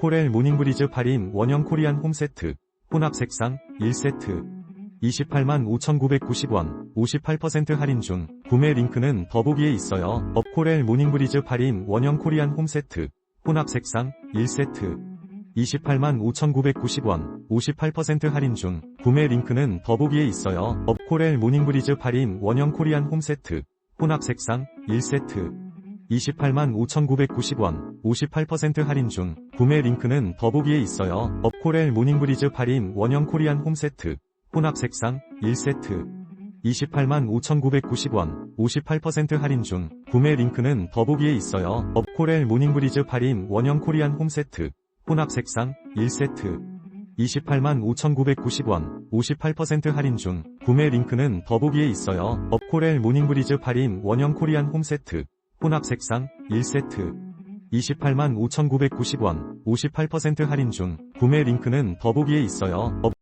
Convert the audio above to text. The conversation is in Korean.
업코렐 모닝브리즈 8인 원형 코리안 홈세트, 혼합 색상, 1세트. 28만 5,990원, 58% 할인 중, 구매 링크는 더보기에 있어요. 업코렐 모닝브리즈 8인 원형 코리안 홈세트, 혼합 색상, 1세트. 28만 5,990원, 58% 할인 중, 구매 링크는 더보기에 있어요. 업코렐 모닝브리즈 8인 원형 코리안 홈세트, 혼합 색상, 1세트. 28만 5,990원, 58% 할인 중, 구매 링크는 더보기에 있어요. 업코렐 모닝브리즈 8인 원형 코리안 홈세트, 혼합 색상, 1세트. 28만 5,990원, 58% 할인 중, 구매 링크는 더보기에 있어요. 업코렐 모닝브리즈 8인 원형 코리안 홈세트, 혼합 색상, 1세트. 28만 5,990원, 58% 할인 중, 구매 링크는 더보기에 있어요. 업코렐 모닝브리즈 8인 원형 코리안 홈세트, 혼합 색상, 1세트. 28만 5,990원, 58% 할인 중, 구매 링크는 더보기에 있어요. 업-